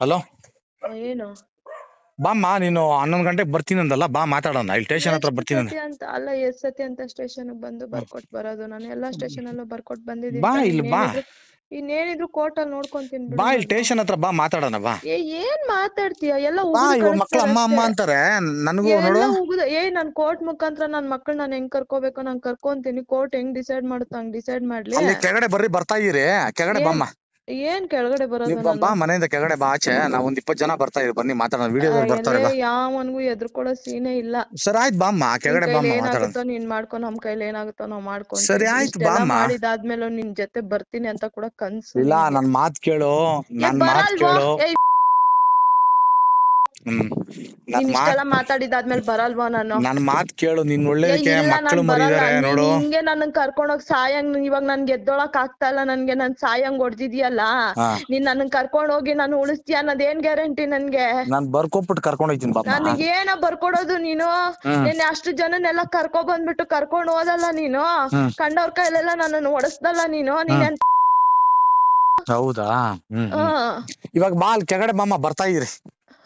Hello? ಏನು? ಬಾಮ್ಮ ನೀನು ಹನ್ನೊಂದು ಗಂಟೆಗೆ ಬರ್ತೀನಿ ಅಂದಲ್ಲ ಬಾ ಮಾತಾಡೋಣ. ಇಲ್ಲಿ ಸ್ಟೇಷನ್ ಹತ್ರ ಬರ್ತೀನಿ ಅಂದೆ. ಸತಿ ಅಂತ ಅಲ್ಲ ಎಷ್ಟ್ ಸತಿ ಅಂತ ಸ್ಟೇಷನ್ ಬಂದು ಬರ್ಕೊಟ್ ಬರೋದು. ನಾನು ಎಲ್ಲಾ ಸ್ಟೇಷನ್ ಅಲ್ಲೂ ಬರ್ಕೊಟ್ ಬಂದಿದ್ದೀನಿ ಬಾ ಇಲ್ಲಿ ಬಾ. ಇನ್ನೇನಿದ್ರು- ಕೋರ್ಟ್ ಅಲ್ಲಿ ನೋಡ್ಕೊಂತೀನಿ ಬಾ ಇಲ್ಲಿ ಸ್ಟೇಷನ್ ಹತ್ರ ಬಾ ಮಾತಾಡೋಣ ಬಾ. ಏ ಏನ್ ಮಾತಾಡ್ತೀಯ? ಎಲ್ಲ ಬಾ ಇವ್ ಮಕ್ಳು ಅಮ್ಮ ಅಮ್ಮ ಅಂತಾರೆ. ನನಗೂ ನೋಡು. ಏ ನನ್ ಕೋರ್ಟ್ ಮುಖಾಂತರ ನನ್ ಮಕ್ಕಳು ನಾನು ಹೆಂಗ್ ಕರ್ಕೋಬೇಕು ನಾನ್ ಕರ್ಕೊಂತೀನಿ. ಕೋರ್ಟ್ ಹೆಂಗ್ ಡಿಸೈಡ್ ಮಾಡುತ್ತ ಹಂಗ್ ಡಿಸೈಡ್ ಮಾಡ್ಲಿ. ಅಲ್ಲಿ ಕೆಳಗಡೆ ಬರ್ರಿ ಬರ್ತಾ ಇದೀರಿ ಕೆಳಗಡೆ ಬಾಮ್ಮ ಏನ್ ಕೆಳಗಡೆ ಬರೋದು ನೀವು ಬಾ- ಬಾ ನಾನು? ಮನೆಯಿಂದ ಕೆಳಗಡೆ ಬಾ ಆಚೆ. ನಾವ್ ಒಂದ್ ಇಪ್ಪತ್ ಜನ ಬರ್ತಾ ಇದೀವಿ. ಬನ್ನಿ ಮಾತಾಡೋಣ. ವಿಡಿಯೋದಲ್ಲಿ ಬರ್ತಾರೆ ಬಾ ಯಾವನ್ಗೂ ಎದ್ರುಕೊಳ್ಳೋ ಸೀನೇ ಇಲ್ಲ. ಸರಿ ಆಯ್ತು ಬಾಮ್ಮ ನಿನ್ ಕೆಳಗಡೆ ಕೈಲಿ ಬಾಮ್ಮ ಮಾತಾಡೋಣ. ಏನಾಗುತ್ತೋ ನೀನ್ ಮಾಡ್ಕೊ ನಮ್ ಕೈಲಿ ಏನಾಗುತ್ತೋ ನಾವ್ ಮಾಡ್ಕೊಂತೀವಿ. ಸರಿ ಆಯ್ತು ಇಷ್ಟೆಲ್ಲ ಬಾಮ್ಮ. ಮಾಡಿದಾದ್ಮೇಲೆ ನಿನ್ ಜೊತೆ ಬರ್ತೀನಿ ಅಂತ ಕೂಡ ಕನ್ಸು ಇಲ್ಲ. ನನ್ ಮಾತ್ ಕೇಳು. ನನ್ ಮಾತ್ ಕೇಳು. ಹ್ಮ್. ನನ್ ನೀನ್ ಮಾತ್ ಇಷ್ಟೆಲ್ಲ ಮಾತಾಡಿದಾದ್ಮೇಲೆ ಬರಲ್ವಾ ನಾನು? ನನ್ ಮಾತ್ ಕೇಳು ನಿನ್ ಏ, ಒಳ್ಳೇದಕ್ಕೆ ಇಲ್ಲ ಮಕ್ಳು ನಾನ್ ಬರಲ್ಲ. ಮರಿದಾರೆ ನೀನ್ ನೋಡು. ಹಿಂಗೆ ನನ್ನ ಕರ್ಕೊಂಡೋಗ್ ಸಾಯಂಗ್ ಇವಾಗ ನನ್ಗೆ ಎದ್ದೊಳಕ್ ಆಗ್ತಾ ಇಲ್ಲ ನನ್ಗೆ ನನ್ ಸಾಯಂಗ್ ಹೊಡ್ದಿದ್ಯಲ್ಲ? ಹಾ. ನೀನ್ ನನ್ನ ಕರ್ಕೊಂಡ್ ಹೋಗಿ ನಾನು ಉಳಿಸ್ತೀಯ ಅನ್ನೋದ್ ಏನ್ ಗ್ಯಾರಂಟಿ ನನ್ಗೆ? ನಾನ್ ಬರ್ಕೊಬಿಟ್ಟು ಕರ್ಕೊಂಡ್ ಹೋಗ್ತೀನಿ ಬಾಮ್ಮ ನನಗೆ ಏನ ಬರ್ಕೊಡೋದು ನೀನು? ನೀನ್ ಅಷ್ಟು ಜನನೆಲ್ಲ ಕರ್ಕೊ ಬಂದ್ಬಿಟ್ಟು ಕರ್ಕೊಂಡ್ ಹೋದಲ್ಲ ನೀನು? ಹ್ಮ್. ಕಂಡವ್ರ ಕೈಲೆಲ್ಲ ನನ್ನನ್ನು ಹೊಡಸ್ದಲ್ಲ ನೀನು? ನೀನ್ ಎಂತ ಹೌದಾ? ಹ್ಮ್ ಹ್ಮ್. ಹ್ಮ್. ಇವಾಗ ಬಾ ಅಲ್ಲಿ ಕೆಳಗಡೆ ಬಾಮ್ಮ ಬರ್ತಾ ಇದೀರಿ.